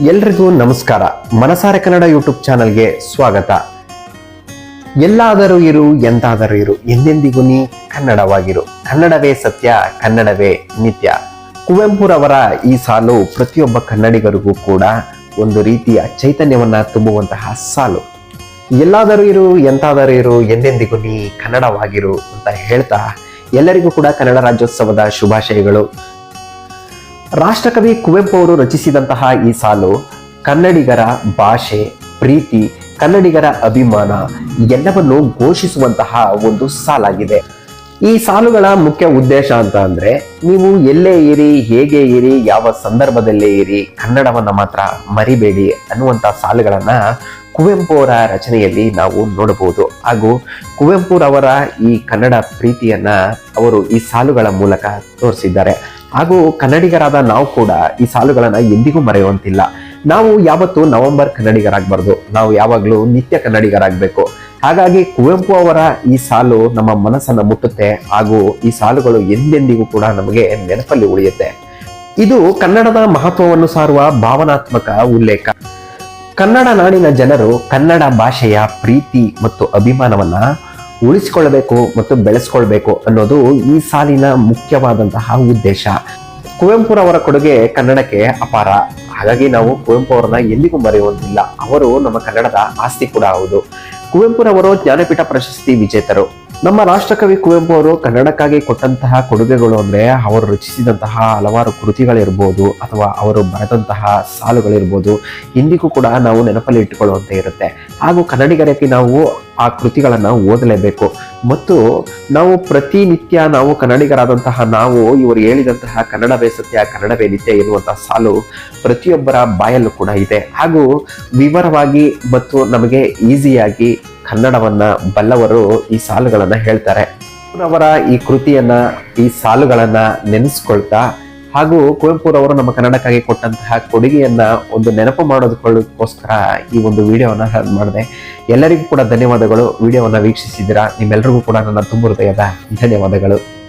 ಎಲ್ರಿಗೂ ನಮಸ್ಕಾರ. ಮನಸಾರೆ ಕನ್ನಡ ಯೂಟ್ಯೂಬ್ ಚಾನಲ್ಗೆ ಸ್ವಾಗತ. ಎಲ್ಲಾದರೂ ಇರು, ಎಂತಾದರೂ ಇರು, ಎಂದೆಂದಿಗೂ ನೀ ಕನ್ನಡವಾಗಿರು. ಕನ್ನಡವೇ ಸತ್ಯ, ಕನ್ನಡವೇ ನಿತ್ಯ. ಕುವೆಂಪುರವರ ಈ ಸಾಲು ಪ್ರತಿಯೊಬ್ಬ ಕನ್ನಡಿಗರಿಗೂ ಕೂಡ ಒಂದು ರೀತಿಯ ಚೈತನ್ಯವನ್ನ ತುಂಬುವಂತಹ ಸಾಲು. ಎಲ್ಲಾದರೂ ಇರು, ಎಂತಾದರೂ ಇರು, ಎಂದೆಂದಿಗೂ ನೀ ಕನ್ನಡವಾಗಿರು ಅಂತ ಹೇಳ್ತಾ ಎಲ್ಲರಿಗೂ ಕೂಡ ಕನ್ನಡ ರಾಜ್ಯೋತ್ಸವದ ಶುಭಾಶಯಗಳು. ರಾಷ್ಟ್ರಕವಿ ಕುವೆಂಪು ಅವರು ರಚಿಸಿದಂತಹ ಈ ಸಾಲು, ಕನ್ನಡಿಗರ ಭಾಷೆ, ಪ್ರೀತಿ, ಕನ್ನಡಿಗರ ಅಭಿಮಾನ ಎಲ್ಲವನ್ನು ಘೋಷಿಸುವಂತಹ ಒಂದು ಸಾಲಾಗಿದೆ. ಈ ಸಾಲುಗಳ ಮುಖ್ಯ ಉದ್ದೇಶ ಅಂತ ಅಂದ್ರೆ ನೀವು ಎಲ್ಲೇ ಇರಿ, ಹೇಗೆ ಇರಿ, ಯಾವ ಸಂದರ್ಭದಲ್ಲೇ ಇರಿ, ಕನ್ನಡವನ್ನ ಮಾತ್ರ ಮರಿಬೇಡಿ ಅನ್ನುವಂಥ ಸಾಲುಗಳನ್ನ ಕುವೆಂಪು ಅವರ ರಚನೆಯಲ್ಲಿ ನಾವು ನೋಡಬಹುದು. ಹಾಗೂ ಕುವೆಂಪುರವರ ಈ ಕನ್ನಡ ಪ್ರೀತಿಯನ್ನ ಅವರು ಈ ಸಾಲುಗಳ ಮೂಲಕ ತೋರಿಸಿದ್ದಾರೆ. ಹಾಗೂ ಕನ್ನಡಿಗರಾದ ನಾವು ಕೂಡ ಈ ಸಾಲುಗಳನ್ನ ಎಂದಿಗೂ ಮರೆಯುವಂತಿಲ್ಲ. ನಾವು ಯಾವತ್ತು ನವೆಂಬರ್ ಕನ್ನಡಿಗರಾಗಬಾರ್ದು. ನಾವು ಯಾವಾಗಲೂ ನಿತ್ಯ ಕನ್ನಡಿಗರಾಗಬೇಕು. ಹಾಗಾಗಿ ಕುವೆಂಪು ಅವರ ಈ ಸಾಲು ನಮ್ಮ ಮನಸ್ಸನ್ನ ಮುಟ್ಟುತ್ತೆ ಹಾಗೂ ಈ ಸಾಲುಗಳು ಎಂದೆಂದಿಗೂ ಕೂಡ ನಮಗೆ ನೆನಪಲ್ಲಿ ಉಳಿಯುತ್ತೆ. ಇದು ಕನ್ನಡದ ಮಹತ್ವವನ್ನು ಸಾರುವ ಭಾವನಾತ್ಮಕ ಉಲ್ಲೇಖ. ಕನ್ನಡ ನಾಡಿನ ಜನರು ಕನ್ನಡ ಭಾಷೆಯ ಪ್ರೀತಿ ಮತ್ತು ಅಭಿಮಾನವನ್ನ ಉಳಿಸಿಕೊಳ್ಳಬೇಕು ಮತ್ತು ಬೆಳೆಸ್ಕೊಳ್ಬೇಕು ಅನ್ನೋದು ಈ ಸಾಲಿನ ಮುಖ್ಯವಾದಂತಹ ಉದ್ದೇಶ. ಕುವೆಂಪುರವರ ಕೊಡುಗೆ ಕನ್ನಡಕ್ಕೆ ಅಪಾರ. ಹಾಗಾಗಿ ನಾವು ಕುವೆಂಪು ಅವರನ್ನ ಎಲ್ಲಿಗೂ ಮರೆಯುವಂತಿಲ್ಲ. ಅವರು ನಮ್ಮ ಕನ್ನಡದ ಆಸ್ತಿ ಕೂಡ ಹೌದು. ಕುವೆಂಪುರವರು ಜ್ಞಾನಪೀಠ ಪ್ರಶಸ್ತಿ ವಿಜೇತರು. ನಮ್ಮ ರಾಷ್ಟ್ರಕವಿ ಕುವೆಂಪು ಅವರು ಕನ್ನಡಕ್ಕಾಗಿ ಕೊಟ್ಟಂತಹ ಕೊಡುಗೆಗಳು ಅಂದರೆ ಅವರು ರಚಿಸಿದಂತಹ ಹಲವಾರು ಕೃತಿಗಳಿರ್ಬೋದು ಅಥವಾ ಅವರು ಬರೆದಂತಹ ಸಾಲುಗಳಿರ್ಬೋದು, ಇಂದಿಗೂ ಕೂಡ ನಾವು ನೆನಪಲ್ಲಿ ಇಟ್ಟುಕೊಳ್ಳುವಂತೆ ಇರುತ್ತೆ. ಹಾಗೂ ಕನ್ನಡಿಗರಿಗೆ ನಾವು ಆ ಕೃತಿಗಳನ್ನು ಓದಲೇಬೇಕು. ಮತ್ತು ನಾವು ಪ್ರತಿನಿತ್ಯ ನಾವು ಕನ್ನಡಿಗರಾದಂತಹ ನಾವು ಇವರು ಹೇಳಿದಂತಹ ಕನ್ನಡವೇ ಸತ್ಯ ಕನ್ನಡವೇ ನಿತ್ಯ ಎನ್ನುವಂತಹ ಸಾಲು ಪ್ರತಿಯೊಬ್ಬರ ಬಾಯಲ್ಲೂ ಕೂಡ ಇದೆ. ಹಾಗೂ ವಿವರವಾಗಿ ಮತ್ತು ನಮಗೆ ಈಸಿಯಾಗಿ ಕನ್ನಡವನ್ನ ಬಲ್ಲವರು ಈ ಸಾಲುಗಳನ್ನ ಹೇಳ್ತಾರೆ. ಅವರ ಈ ಕೃತಿಯನ್ನ, ಈ ಸಾಲುಗಳನ್ನ ನೆನೆಸ್ಕೊಳ್ತಾ ಹಾಗೂ ಕುವೆಂಪುರವರು ನಮ್ಮ ಕನ್ನಡಕ್ಕಾಗಿ ಕೊಟ್ಟಂತಹ ಕೊಡುಗೆಯನ್ನ ಒಂದು ನೆನಪು ಮಾಡೋದಕ್ಕೋಸ್ಕರ ಈ ಒಂದು ವಿಡಿಯೋವನ್ನ ಮಾಡಿದೆ. ಎಲ್ಲರಿಗೂ ಕೂಡ ಧನ್ಯವಾದಗಳು. ವಿಡಿಯೋವನ್ನ ವೀಕ್ಷಿಸಿದ್ದೀರಾ? ನಿಮ್ಮೆಲ್ಲರಿಗೂ ಕೂಡ ನನ್ನ ತುಂಬ ಹೃದಯದ ಧನ್ಯವಾದಗಳು.